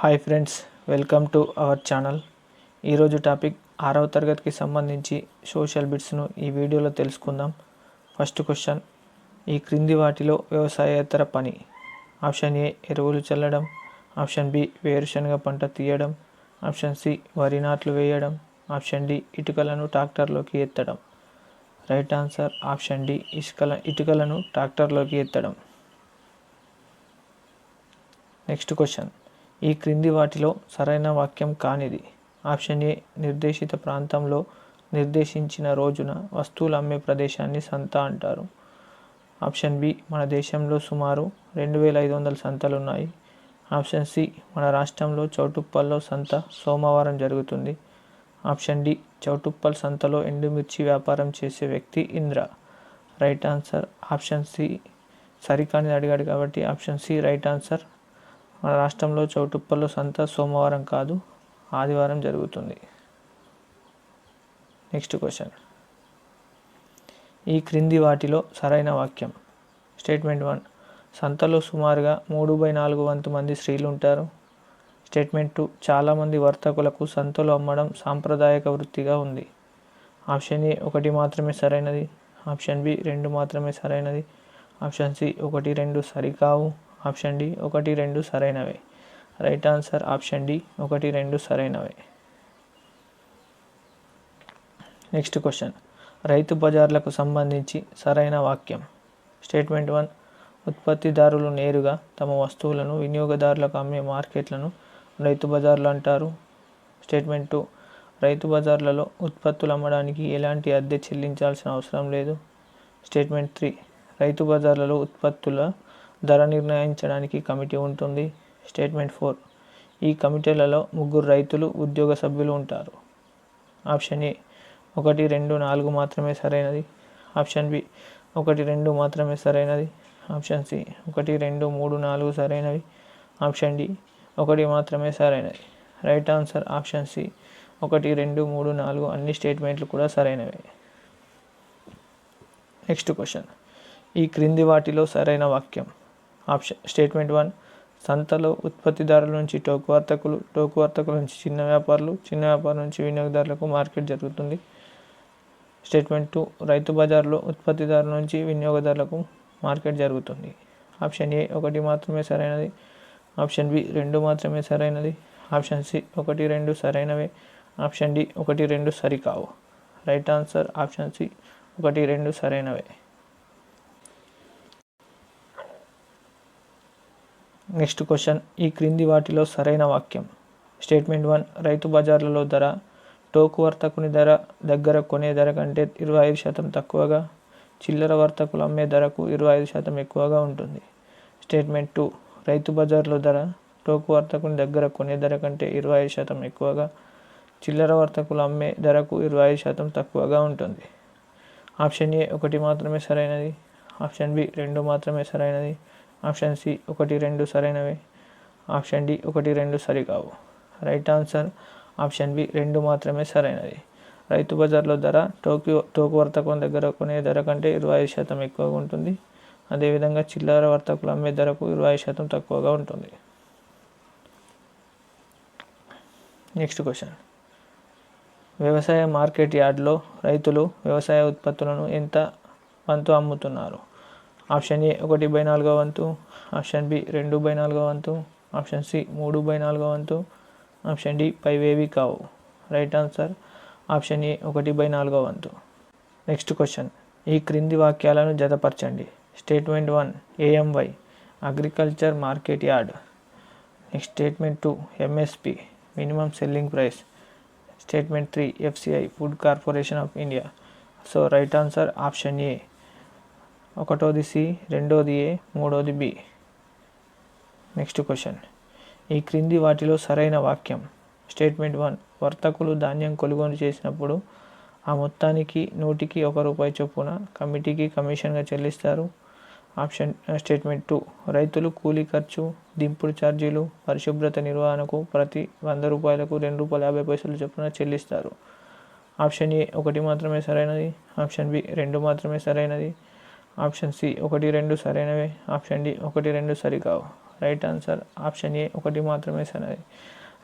Hi friends welcome to our channel ఈరోజు topic ఆరవ తరగతికి సంబంధించి సోషల్ బిట్స్ను ఈ వీడియోలో తెలుసుకుందాం. ఫస్ట్ క్వశ్చన్ ఈ క్రింది వాటిలో వ్యవసాయేతర పని. ఆప్షన్ ఏ ఎరువులు చల్లడం. ఆప్షన్ బి వేరుశనగ పంట తీయడం. ఆప్షన్ సి వరి నాట్లు వేయడం. ఆప్షన్ డి ఇటుకలను ట్రాక్టర్లోకి ఎత్తడం. రైట్ ఆన్సర్ ఆప్షన్ డి ఇసుకల ఇటుకలను ట్రాక్టర్లోకి ఎత్తడం. నెక్స్ట్ క్వశ్చన్ ఈ క్రింది వాటిలో సరైన వాక్యం కానిది. ఆప్షన్ ఏ నిర్దేశిత ప్రాంతంలో నిర్దేశించిన రోజున వస్తువులు అమ్మే ప్రదేశాన్ని సంత అంటారు. ఆప్షన్ బి మన దేశంలో సుమారు రెండు వేల ఐదు వందల సంతలు ఉన్నాయి ఆప్షన్ సి మన రాష్ట్రంలో చౌటుప్పల్లో సంత సోమవారం జరుగుతుంది. ఆప్షన్ డి చౌటుప్పల్ సంతలో ఎండుమిర్చి వ్యాపారం చేసే వ్యక్తి Indra. Right answer option C. సరికాని అడిగాడు కాబట్టి ఆప్షన్ సి రైట్ ఆన్సర్ మన రాష్ట్రంలో చౌటుప్పల సంత సోమవారం కాదు ఆదివారం జరుగుతుంది. Next question. ఈ క్రింది వాటిలో సరైన వాక్యం. Statement one. సంతలో సుమారుగా మూడు బై నాలుగు వంతు మంది స్త్రీలు ఉంటారు స్టేట్మెంట్ టూ. చాలామంది వర్తకులకు సంతలో అమ్మడం సాంప్రదాయక వృత్తిగా ఉంది. ఆప్షన్ ఏ ఒకటి మాత్రమే సరైనది. ఆప్షన్ బి రెండు మాత్రమే సరైనది. ఆప్షన్ సి ఒకటి రెండు సరికావు. ఆప్షన్ డి ఒకటి రెండు సరైనవే. రైట్ ఆన్సర్ ఆప్షన్ డి ఒకటి రెండు సరైనవే. Next question. రైతు బజార్లకు సంబంధించి సరైన వాక్యం. స్టేట్మెంట్ వన్ ఉత్పత్తిదారులు నేరుగా తమ వస్తువులను వినియోగదారులకు అమ్మే మార్కెట్లను రైతు బజార్లు అంటారు. స్టేట్మెంట్ టూ రైతు బజార్లలో ఉత్పత్తులు అమ్మడానికి ఎలాంటి అద్దె చెల్లించాల్సిన అవసరం లేదు. స్టేట్మెంట్ త్రీ రైతు బజార్లలో ఉత్పత్తుల ధర నిర్ణయించడానికి కమిటీ ఉంటుంది. Statement four. ఈ కమిటీలలో ముగ్గురు రైతులు ఉద్యోగ సభ్యులు ఉంటారు. Option A. ఒకటి రెండు నాలుగు మాత్రమే సరైనది. Option B. ఒకటి రెండు మాత్రమే సరైనది. Option C. ఒకటి రెండు మూడు నాలుగు సరైనవి. Option D. ఒకటి మాత్రమే సరైనది. Right answer option C. ఒకటి రెండు మూడు నాలుగు అన్ని స్టేట్మెంట్లు కూడా సరైనవే. Next question. ఈ క్రింది వాటిలో సరైన వాక్యం. ఆప్షన్ స్టేట్మెంట్ వన్ సంతలో ఉత్పత్తిదారుల నుంచి టోకు వర్తకులు టోకు వర్తకుల నుంచి చిన్న వ్యాపారులు చిన్న వ్యాపారుల నుంచి వినియోగదారులకు మార్కెట్ జరుగుతుంది. స్టేట్మెంట్ టూ రైతు బజార్లో ఉత్పత్తిదారుల నుంచి వినియోగదారులకు మార్కెట్ జరుగుతుంది. ఆప్షన్ ఏ ఒకటి మాత్రమే సరైనది. ఆప్షన్ బి రెండు మాత్రమే సరైనది. ఆప్షన్ సి ఒకటి రెండు సరైనవే. ఆప్షన్ డి ఒకటి రెండు సరికావు. రైట్ ఆన్సర్ ఆప్షన్ సి ఒకటి రెండు సరైనవే. Next question. ఈ క్రింది వాటిలో సరైన వాక్యం. స్టేట్మెంట్ వన్ రైతు బజార్లలో ధర టోకు వర్తకుని ధర దగ్గర కొనే ధర కంటే ఇరవై ఐదు శాతం తక్కువగా చిల్లర వర్తకులు అమ్మే ధరకు ఇరవై ఐదు శాతం ఎక్కువగా ఉంటుంది. స్టేట్మెంట్ టూ రైతు బజార్లో ధర టోకు వర్తకుని దగ్గర కొనే ధర కంటే ఇరవై ఐదు శాతం ఎక్కువగా చిల్లర వర్తకులు అమ్మే ధరకు ఇరవై ఐదు శాతం తక్కువగా ఉంటుంది. ఆప్షన్ ఏ ఒకటి మాత్రమే సరైనది. ఆప్షన్ బి రెండు మాత్రమే సరైనది. ఆప్షన్ సి ఒకటి రెండు సరైనవే. ఆప్షన్ డి ఒకటి రెండు సరికావు. రైట్ ఆన్సర్ ఆప్షన్ బి రెండు మాత్రమే సరైనది. రైతు బజార్లో ధర టోక్యో టోకు వర్తకం దగ్గర కొనే ధర కంటే ఇరవై ఐదు శాతం ఎక్కువగా ఉంటుంది. అదేవిధంగా చిల్లర వర్తకులు అమ్మే ధరకు ఇరవై ఐదు శాతం తక్కువగా ఉంటుంది. Next question. వ్యవసాయ మార్కెట్ యార్డ్లో రైతులు వ్యవసాయ ఉత్పత్తులను ఎంత వంతు అమ్ముతున్నారు? ఆప్షన్ ఏ ఒకటి బై నాలుగో వంతు ఆప్షన్ బి రెండు బై నాలుగో వంతు ఆప్షన్ సి మూడు బై నాలుగో వంతు ఆప్షన్ డి పైవేవి కావు. రైట్ ఆన్సర్ ఆప్షన్ ఏ ఒకటి బై నాలుగో వంతు. Next question. ఈ క్రింది వాక్యాలను జతపరచండి. Statement one AMY agriculture market yard. Next statement two MSP minimum selling price. Statement three FCI food corporation of India. So right answer option A. ఒకటోది C రెండోది ఏ మూడోది B. Next question ఈ క్రింది వాటిలో సరైన వాక్యం. స్టేట్మెంట్ వన్ వర్తకులు ధాన్యం కొనుగోలు చేసినప్పుడు ఆ మొత్తానికి నూటికి ఒక రూపాయి చొప్పున కమిటీకి కమిషన్గా చెల్లిస్తారు. ఆప్షన్ స్టేట్మెంట్ టూ రైతులు కూలీ ఖర్చు దింపుడు ఛార్జీలు పరిశుభ్రత నిర్వహణకు ప్రతి వంద రూపాయలకు రెండు రూపాయల యాభై పైసలు చొప్పున చెల్లిస్తారు. ఆప్షన్ ఏ ఒకటి మాత్రమే సరైనది. ఆప్షన్ బి రెండు మాత్రమే సరైనది. ఆప్షన్ సి ఒకటి రెండు సరైనవే. ఆప్షన్ డి ఒకటి రెండు సరికావు. రైట్ ఆన్సర్ ఆప్షన్ ఏ ఒకటి మాత్రమే సరైనది.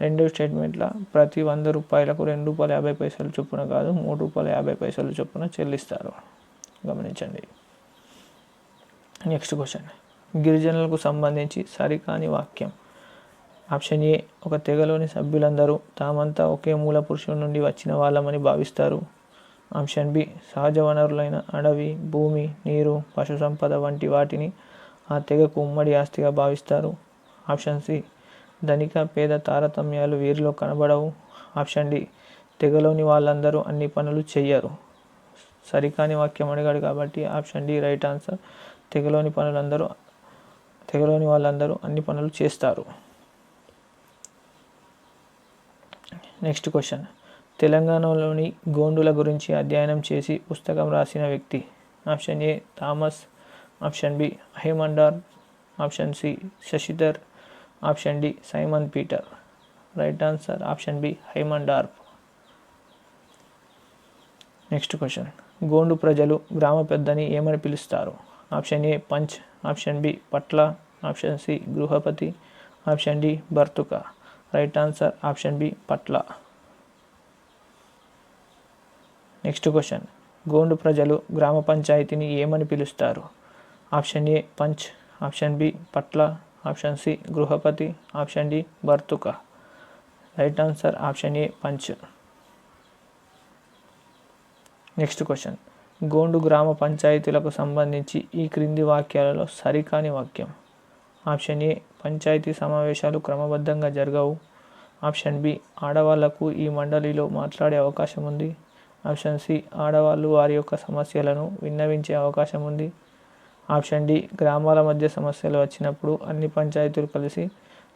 రెండు స్టేట్మెంట్ల ప్రతి వంద రూపాయలకు రెండు రూపాయల యాభై పైసలు చొప్పున కాదు మూడు రూపాయల యాభై పైసలు చొప్పున చెల్లిస్తారు. గమనించండి. Next question. గిరిజనులకు సంబంధించి సరికాని వాక్యం. ఆప్షన్ ఏ ఒక తెగలోని సభ్యులందరూ తామంతా ఒకే మూల పురుషుడి నుండి వచ్చిన వాళ్ళమని భావిస్తారు. Option B. సహజ వనరులైన అడవి భూమి నీరు పశు సంపద వంటి వాటిని ఆ తెగకు ఉమ్మడి ఆస్తిగా భావిస్తారు. Option C. ధనిక పేద తారతమ్యాలు వీరిలో కనబడవు. Option D. తెగలోని వాళ్ళందరూ అన్ని పనులు చెయ్యరు. సరికాని వాక్యం అడిగాడు కాబట్టి ఆప్షన్ డి రైట్ ఆన్సర్. తెగలోని పనులందరూ తెగలోని వాళ్ళందరూ అన్ని పనులు చేస్తారు. Next question. తెలంగాణలోని గోండుల గురించి అధ్యయనం చేసి పుస్తకం రాసిన వ్యక్తి. Option A Thomas option B Haimendorf option C Shashidhar option D Simon Peter. Right answer option B Haimendorf next question. Gond ప్రజలు గ్రామ పెద్దని ఏమని పిలుస్తారు? Option A panch option B పట్ల ఆప్షన్ సి గృహపతి ఆప్షన్ డి బర్తుక. రైట్ ఆన్సర్ ఆప్షన్ బి పట్ల. Next question. Gond ప్రజలు గ్రామ పంచాయతీని ఏమని పిలుస్తారు? Option A panch. Option B పట్ల. ఆప్షన్ సి గృహపతి. Option D బర్తుక. Right answer option A panch. Next question. Gond గ్రామ పంచాయతీలకు సంబంధించి ఈ క్రింది వాక్యాలలో సరికాని వాక్యం. ఆప్షన్ ఏ పంచాయతీ సమావేశాలు క్రమబద్ధంగా జరగవు. ఆప్షన్ బి ఆడవాళ్ళకు ఈ మండలిలో మాట్లాడే అవకాశం ఉంది. ఆప్షన్ సి ఆడవాళ్ళు వారి యొక్క సమస్యలను విన్నవించే అవకాశం ఉంది. ఆప్షన్ డి గ్రామాల మధ్య సమస్యలు వచ్చినప్పుడు అన్ని పంచాయతీలు కలిసి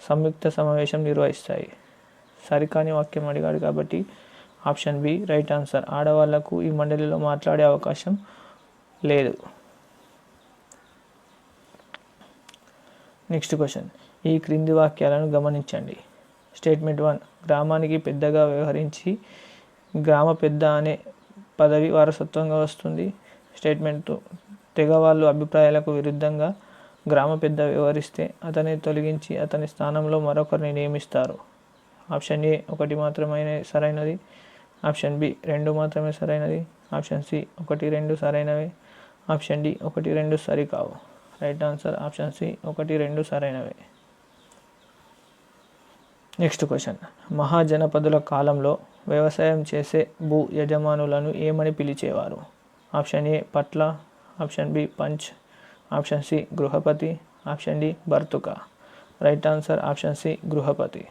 సంయుక్త సమావేశం నిర్వహిస్తాయి. సరికాని వాక్యం అడిగాడు కాబట్టి ఆప్షన్ బి రైట్ ఆన్సర్. ఆడవాళ్ళకు ఈ మండలిలో మాట్లాడే అవకాశం లేదు. Next question. ఈ క్రింది వాక్యాలను గమనించండి. స్టేట్మెంట్ వన్ గ్రామానికి పెద్దగా వ్యవహరించి గ్రామ పెద్ద అనే పదవి వారసత్వంగా వస్తుంది. స్టేట్మెంట్ తెగ వాళ్ళు అభిప్రాయాలకు విరుద్ధంగా గ్రామ పెద్ద వ్యవహరిస్తే అతని తొలగించి అతని స్థానంలో మరొకరిని నియమిస్తారు. ఆప్షన్ ఏ ఒకటి మాత్రమే సరైనది. ఆప్షన్ బి రెండు మాత్రమే సరైనది. ఆప్షన్ సి ఒకటి రెండు సరైనవి. ఆప్షన్ డి ఒకటి రెండు సరికావు. రైట్ ఆన్సర్ ఆప్షన్ సి ఒకటి రెండు సరైనవి. Next question. మహాజనపదుల కాలంలో వ్యవసాయం చేసే భూ యజమానులను ఏమని పిలిచేవారు? ఆప్షన్ ఏ పట్ల option B panch option C గృహపతి option D బర్తుక right answer option C గృహపతి.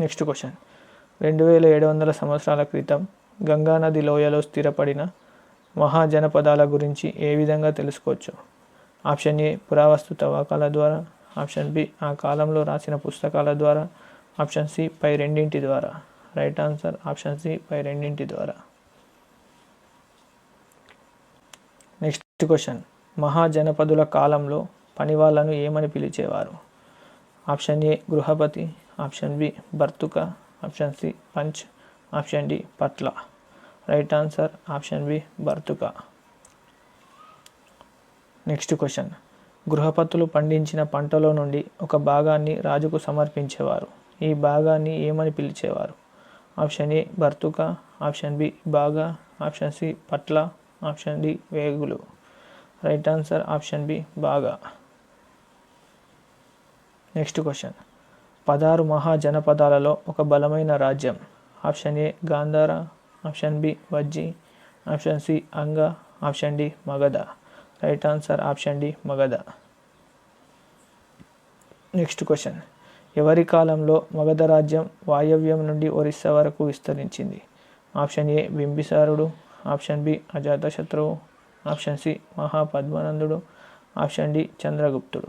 Next question. రెండు వేల ఏడు వందల సంవత్సరాల క్రితం గంగానది లోయలో స్థిరపడిన మహాజనపదాల గురించి ఏ విధంగా తెలుసుకోవచ్చు? ఆప్షన్ ఏ పురావస్తు తవ్వకాల ద్వారా ఆప్షన్ బి ఆ కాలంలో రాసిన పుస్తకాల ద్వారా ఆప్షన్ సి పై రెండింటి ద్వారా. రైట్ ఆన్సర్ ఆప్షన్ సి పై రెండింటి ద్వారా. Next question. మహాజనపదుల కాలంలో పనివాళ్ళను ఏమని పిలిచేవారు? ఆప్షన్ ఏ గృహపతి option B బర్తుక option C panch option D పట్ల. Right answer option B బర్తుక. Next question. గృహపతులు పండించిన పంటలో నుండి ఒక భాగాన్ని రాజుకు సమర్పించేవారు. ఈ భాగాన్ని ఏమని పిలిచేవారు? ఆప్షన్ ఏ బర్తుక ఆప్షన్ బి బాగా ఆప్షన్ సి పట్ల ఆప్షన్ డి వేగులు. రైట్ ఆన్సర్ ఆప్షన్ బి బాగా. Next question. పదహారు మహాజనపదాలలో ఒక బలమైన రాజ్యం. Option A Gandhara option B Vajji option C Anga option D Magadha. Right answer option D Magadha. Next question. ఎవరి కాలంలో మగధ రాజ్యం వాయవ్యం నుండి ఒరిస్సా వరకు విస్తరించింది? ఆప్షన్ ఏ బింబిసారుడు. ఆప్షన్ బి అజాతశత్రువు. ఆప్షన్ సి మహాపద్మనందుడు. ఆప్షన్ డి చంద్రగుప్తుడు.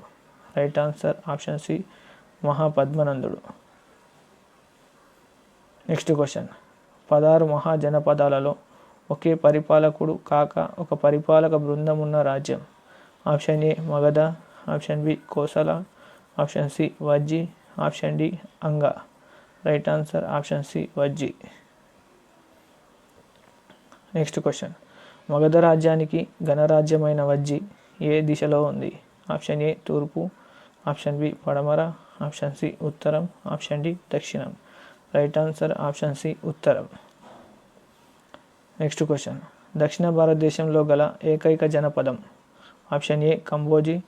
Right answer option C మహాపద్మనందుడు. Next question. పదహారు మహాజనపదాలలో ఒకే పరిపాలకుడు కాక ఒక పరిపాలక బృందం ఉన్న రాజ్యం. Option A Magadha. Option B Kosala. Option C Vajji. Option D Anga. Right answer option C Vajji. Next question. Magadha రాజ్యానికి గణరాజ్యమైన వజ్జి ఏ దిశలో ఉంది? ఆప్షన్ ఏ తూర్పు ఆప్షన్ బి పడమర ఆప్షన్ సి ఉత్తరం ఆప్షన్ డి దక్షిణం. రైట్ ఆన్సర్ ఆప్షన్ సి ఉత్తరం. Next question. దక్షిణ భారతదేశంలో గల ఏకైక Janapadam. Option A Kamboja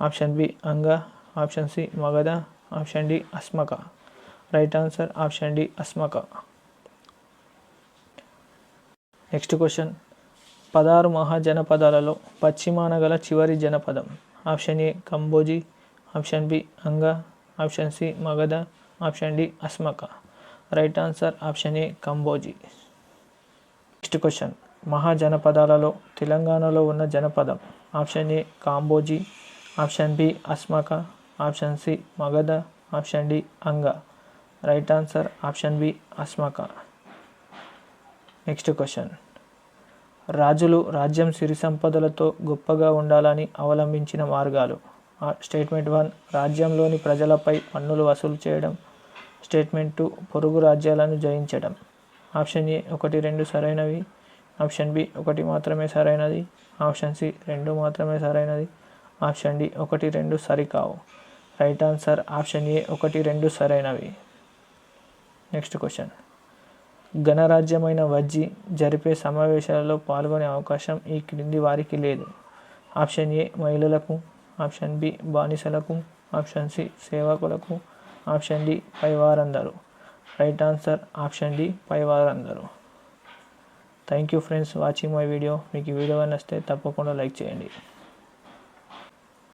option B Anga option C Magadha option D Asmaka. Right answer option D Asmaka. Next question. పదహారు మహాజనపదాలలో పశ్చిమాన గల చివరి Janapadam. Option A Kamboja option B Anga option C Magadha option D Asmaka. Right answer option A Kamboja. Next question. మహాజనపదాలలో తెలంగాణలో ఉన్న Janapadam. Option A Kamboja option B Asmaka. Option C Magadha option D Anga. Right answer option B Asmaka. Next question. రాజులు రాజ్యం సిరి సంపదలతో గొప్పగా ఉండాలని అవలంబించిన మార్గాలు. Statement one రాజ్యంలోని ప్రజలపై పన్నులు వసూలు చేయడం. స్టేట్మెంట్ టూ పొరుగు రాజ్యాలను జయించడం. ఆప్షన్ ఏ ఒకటి రెండు సరైనవి. ఆప్షన్ బి ఒకటి మాత్రమే సరైనది. ఆప్షన్ సి రెండు మాత్రమే సరైనది. ఆప్షన్ డి ఒకటి రెండు సరికావు. రైట్ ఆన్సర్ ఆప్షన్ ఏ ఒకటి రెండు సరైనవి. Next question. గణరాజ్యమైన వజ్జి జరిపే సమావేశాలలో పాల్గొనే అవకాశం ఈ క్రింది వారికి లేదు. ఆప్షన్ ఏ మహిళలకు ఆప్షన్ బి బానిసలకు ఆప్షన్ సి సేవకులకు ఆప్షన్ డి పైవారందరూ. Right answer option D పైవారందరూ. Thank you friends watching my video. మీకు ఈ వీడియో నచ్చితే తప్పకుండా లైక్ చేయండి.